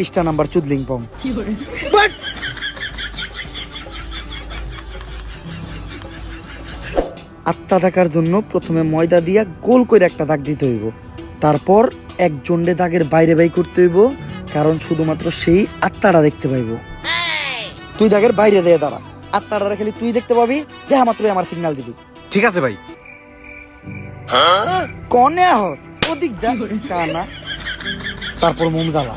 পৃষ্ঠা নাম্বার চুদলিং পং আত্মা টাকার জন্য প্রথমে ময়দা দিয়া গোল করে একটা দাগ দিতে হইব। তারপর এক জন্ডে দাগের বাইরে বাই করতে হইব কারণ শুধুমাত্র সেই আত্মাটা দেখতে পাইব। তুই দাগের বাইরে দিয়ে দাঁড়া। আত্মাটা খালি তুই দেখতে পাবি দেখা মাত্রই আমার সিগন্যাল দিবি। ঠিক আছে ভাই। কনে আহ ওদিক যা কানা। তারপর মোম জ্বালা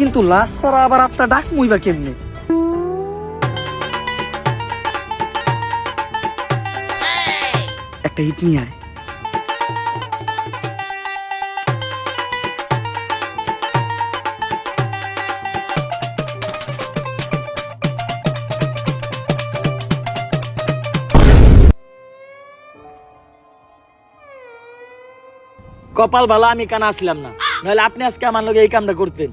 কিন্তু লাশ ছাড়া আবার আত্মা ডাক মুইবা কেমনে? একটা হিট নিয়ে আয়। কপাল ভালো আমি কানা আসলাম না। নাহলে আপনি আজকে আমার লগে এই কামটা করতেন।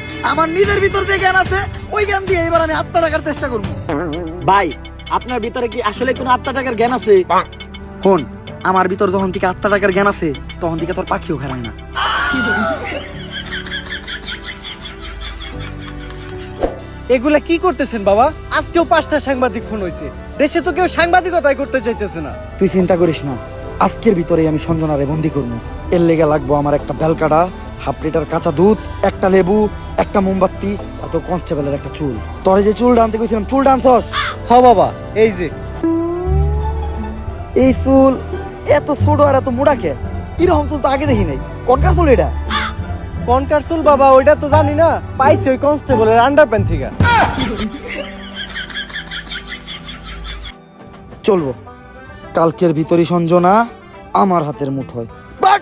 আমার নিজের ভিতর যে জ্ঞান আছে ওই জ্ঞান দিয়ে এবার আমি আত্মা রাখার চেষ্টা করব। ভাই আপনার ভিতরে কি আসলে কোনো আত্মা টাকার জ্ঞান আছে? হন আমার ভিতর যখন থেকে আত্মা টাকার জ্ঞান আছে তখন থেকে তোর পাখিও খেলায় না। এগুলা কি করতেছেন বাবা? আজকেও পাঁচটা সাংবাদিক খুন হয়েছে দেশে তো কেউ সাংবাদিকতাই করতে চাইতেছে না। তুই চিন্তা করিস না আজকের ভিতরেই আমি সঞ্জনারে বন্দি করব। এর লেগে লাগবো আমার একটা বেলকাটা হাফ লিটার কাঁচা দুধ একটা লেবু একটা মোমবাতি আর তোর কনস্টেবলের একটা চুল। তোরে যে চুল ডানতে কইছিলাম চুল ডানছস? হ বাবা এই যে। এই চুল এত ছোট আর এত মোড়া কে? এরকম চুল তো আগে দেখি নাই। কনকার চুল এটা? কনকার চুল বাবা ওইটা তো জানি না। পাইছি ওই কনস্টেবলের আন্ডার প্যান্ট থেকে। চলবো। কালকের ভিতরই সঞ্জনা আমার হাতের মুঠোয়। বাট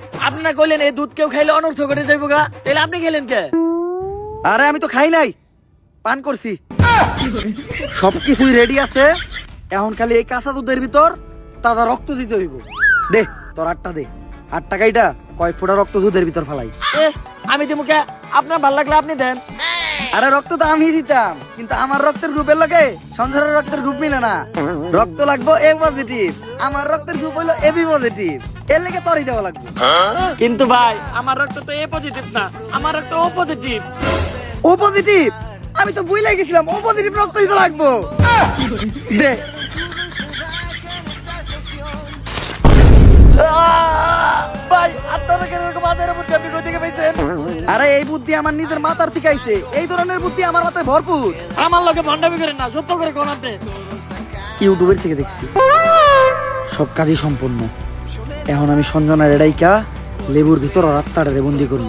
আপনি না কইলেন এই দুধ কেউ খাইলে অনর্থ করে যাইব গা? তাহলে আপনি খেলেন কে? আরে আমি তো খাই নাই। পান করছি। সবকিছুই রেডি আছে। এখন খালি এই কাঁচা দুধের ভিতর তাজা রক্ত দিতে হইব। দে তোর আটটা দে। আট টাকাইটা কয়েক ফোঁটা রক্ত দুধের ভিতর ফেলাই। এ আমি দিমু কে? আপনার ভালো লাগলে আপনি দেন। আরে রক্ত তো আমি দিতাম। কিন্তু আমার রক্তের গ্রুপের লগে সঞ্জয়ের রক্তের গ্রুপ মিলে না। রক্ত লাগবো এ পজিটিভ আমার রক্তের গ্রুপ হইল এবি পজিটিভ এর লেগে তোরই দেওয়া লাগবে। কিন্তু ভাই আমার রক্ত তো এ পজিটিভ না আমার রক্ত ও পজিটিভ ও পজিটিভ আমি তো বুঝলে গেছিলাম ও পজিটিভ রক্ত দিতে লাগবো। দে। ভাই আপনারা কেন এরকম আদের পাইছেন? আরে এই বুদ্ধি আমার নিজের মাথার থেকে আইছে। এই ধরনের বুদ্ধি আমার মাথায় ভরপুর। আমার লগে ভন্ডামি করেন না সত্য করে কোন ইউটিউবের থেকে দেখছি। সব কাজই সম্পূর্ণ। এখন আমি সঞ্জনার এড়াইকা লেবুর ভিতর আত্মাটারে বন্দি করব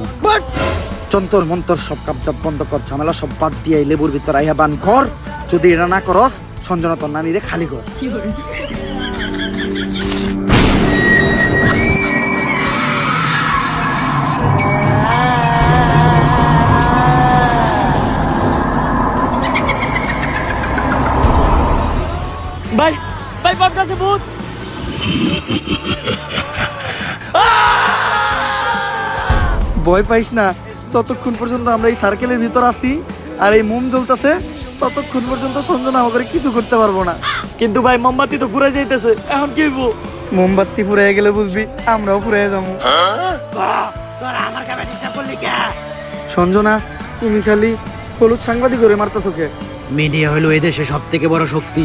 চন্তর মন্তর সব কাপচাপ বন্ধ কর ঝামেলা সব বাদ দিয়ে এই লেবুর ভিতর আইয়া বান কর। যদি এটা না করস সঞ্জনা তোর নানিরে খালি কর। ভাই ভাই বাপ কাছে ভূত। ভয় পাইস না ততক্ষণ পর্যন্ত আমরা এই সার্কেলের ভিতর আছি আর এই মোম জ্বলতেছে ততক্ষণ পর্যন্ত সঞ্জনা আমাকে কিছু করতে পারব না। কিন্তু ভাই মোমবাতি তো ঘুরে যাইতেছে এখন কি হইব? মোমবাতি ফুরাই গেলে বুঝবি আমরাও ফুরাই যাব। সঞ্জনা তুমি খালি হলুদ সাংবাদিক করে মারতেছো কে? মিডিয়া হলো এদেশে সব থেকে বড় শক্তি।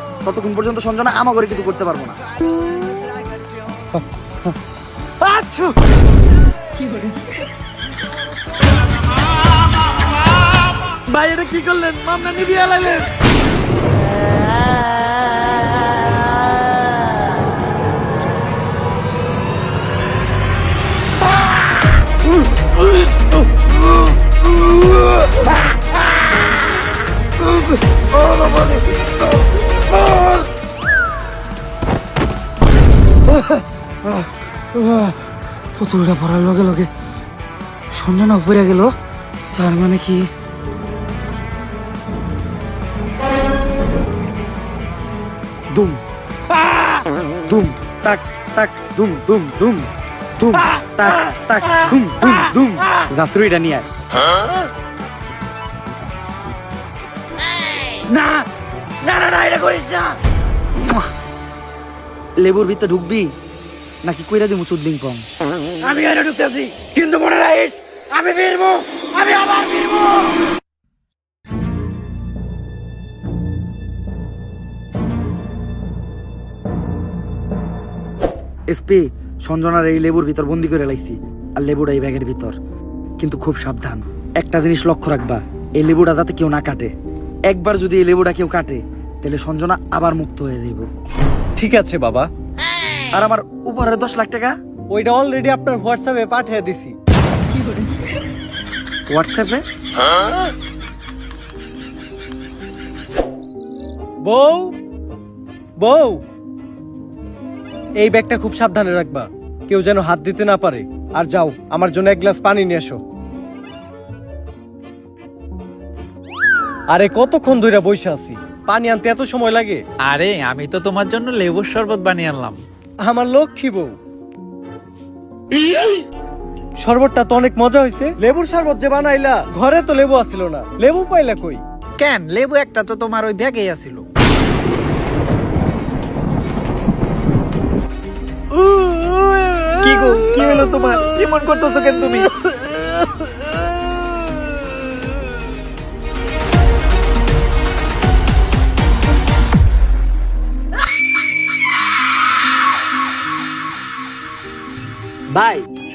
ততক্ষণ পর্যন্ত সঞ্জনা আমা করে কিছু করতে পারব না। আচ্ছা। ভাই এটা কি করলেন? মামলা নিবি লাগলেন পুতুলটা পড়ার লগে লগে সঞ্জনা উপরে গেল। তার মানে কি? দুম। দুম তাক তাক দুম দুম দুম দুম তাক তাক দুম দুম দুম। নিয়ে না না না না এটা করিস না। লেবুর ভিতরে ঢুকবি নাকি কইরা দিমু চুদলিং পং? আমি এনে ঢুকতেছি। কিন্তু মনে রাখিস আমি ফিরবো আমি আবার ফিরবো। এসপি সঞ্জনার এই লেবুর ভিতর বন্দি করে লাইছি আর লেবুটা এই ব্যাগের ভিতর। কিন্তু খুব সাবধান। একটা জিনিস লক্ষ্য রাখবা এই লেবুটা যাতে কেউ না কাটে। একবার যদি এই লেবুটা কেউ কাটে তাহলে সঞ্জনা আবার মুক্ত হয়ে যাইব। ঠিক আছে বাবা। আর আমার উপরে দশ লাখ টাকা? ওইটা অলরেডি আপনার হোয়াটসঅ্যাপে পাঠিয়ে দিছি। হোয়াটসঅ্যাপে বউ বউ এই ব্যাগটা খুব সাবধানে রাখবা। কেউ যেন হাত দিতে না পারে। আর যাও আমার জন্য এক গ্লাস পানি নিয়ে এসো। আরে কতক্ষণ ধরে বসে আছি? পানি আনতে এত সময় লাগে? আরে আমি তো তোমার জন্য লেবুর শরবত বানিয়ে আনলাম। আমার লক্ষ্মী বউ। শরবতটা তো অনেক মজা হয়েছে লেবুর শরবত যে বানাইলা ঘরে তো লেবু আসিল না। লেবু পাইলা কই? কেন? লেবু একটা তো তোমার ওই ব্যাগেই আছিল কি গো কি হলো তোমার? কেমন করতেছো কেন তুমি?